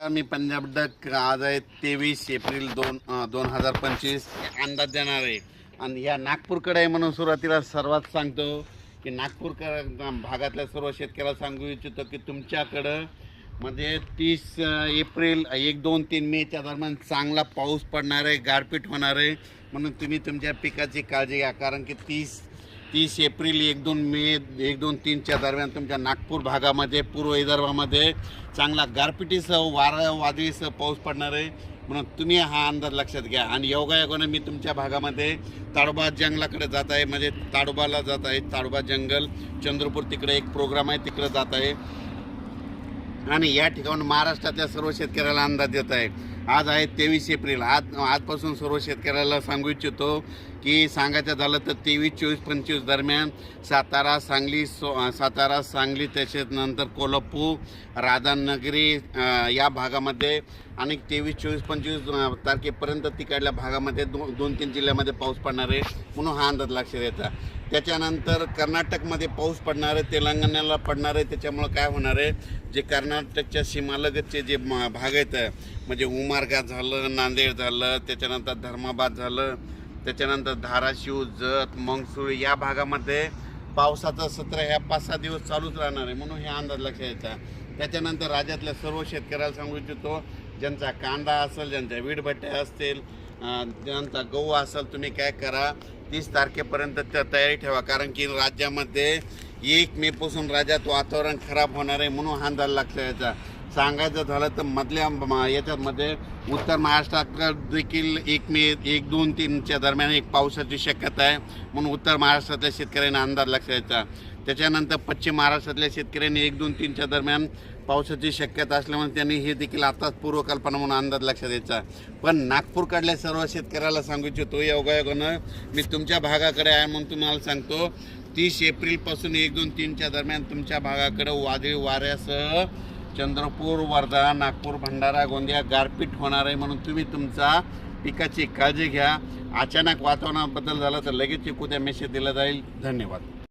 मी Punjab duck. आज आहे तेवीस एप्रिल दोन दोन हजार पंचवीस. अंदाज देणार आहे. आणि ह्या नागपूरकडे आहे म्हणून सुरुवातीला सर्वात सांगतो की नागपूरकर भागातल्या सर्व शेतकऱ्याला सांगू इच्छितो की तुमच्याकडं म्हणजे तीस एप्रिल एक दोन तीन मेच्या दरम्यान चांगला पाऊस पडणार आहे गारपीट होणार आहे. म्हणून तुम्ही तुमच्या पिकाची काळजी घ्या. कारण की तीस तीस एप्रिल एक दोन मे एक दोन तीनच्या दरम्यान तुमच्या नागपूर भागामध्ये पूर्व विदर्भामध्ये चांगला गारपिटीसह वारा वादळीसह पाऊस पडणार आहे. म्हणून तुम्ही हा अंदाज लक्षात घ्या. आणि योगायोगानं मी तुमच्या भागामध्ये ताडोबा जंगलाकडे जात आहे. म्हणजे ताडोबाला जात आहे. ताडोबा जंगल चंद्रपूर तिकडे एक प्रोग्राम आहे तिकडे जात आहे. आणि या ठिकाणी महाराष्ट्रातल्या सर्व शेतकऱ्याला अंदाज देत आहे. आज आहे तेवीस एप्रिल. आज आजपासून सर्व शेतकऱ्याला सांगू इच्छितो की सांगायचं झालं तर तेवीस चोवीस पंचवीस दरम्यान सातारा सांगली सो सातारा सांगली तसेच नंतर कोल्हापूर राधानगरी या भागामध्ये आणि तेवीस चोवीस पंचवीस तारखेपर्यंत तिकडल्या भागामध्ये दो दोन तीन जिल्ह्यामध्ये पाऊस पडणार आहे. म्हणून हा अंदाज लक्षात यायचा त्याच्यानंतर कर्नाटकमध्ये पाऊस पडणार आहे तेलंगणाला पडणार आहे त्याच्यामुळं काय होणार आहे? जे कर्नाटकच्या सीमालगतचे जे म- भाग आहेत म्हणजे उमारगा झालं नांदेड झालं त्याच्यानंतर धर्माबाद झालं त्याच्यानंतर धाराशिव जत मंगसूळ या भागामध्ये पावसाचं सत्र ह्या पाच सहा दिवस चालूच राहणार आहे म्हणून हे अंदाज लक्षात यायचा. त्याच्यानंतर राज्यातल्या सर्व शेतकऱ्याला सांगू इच्छितो ज्यांचा कांदा असेल ज्यांच्या वीटभट्ट्या असतील ज्यांचा गहू असेल तुम्ही काय करा तीस तारखेपर्यंत त्या तयारी ठेवा कारण की राज्यामध्ये एक मेपासून राज्यात वातावरण खराब होणार आहे म्हणून हा अंदाज याचा. सांगायचं झालं तर मधल्या याच्यामध्ये उत्तर महाराष्ट्रात देखील एक मे एक दोन तीनच्या दरम्यान एक पावसाची शक्यता आहे. म्हणून उत्तर महाराष्ट्रातल्या शेतकऱ्यांना अंदाज लक्ष द्यायचा त्याच्यानंतर पश्चिम महाराष्ट्रातल्या शेतकऱ्यांनी एक दोन तीनच्या दरम्यान पावसाची शक्यता असल्यामुळे त्यांनी हे देखील आताच पूर्वकल्पना म्हणून अंदाज लक्षात द्यायचा पण नागपूरकडल्या सर्व शेतकऱ्याला सांगू इच्छितो योगायोगानं मी तुमच्या भागाकडे आहे म्हणून तुम्हाला सांगतो तीस एप्रिलपासून एक दोन तीनच्या दरम्यान तुमच्या भागाकडे वादळी वाऱ्यासह चंद्रपूर वर्धा नागपूर भंडारा गोंदिया गारपीट होणार आहे म्हणून तुम्ही तुमचा पिकाची काळजी घ्या. अचानक वातावरणात बदल झाला तर लगेच एक उद्या मेसेज दिला जाईल. धन्यवाद.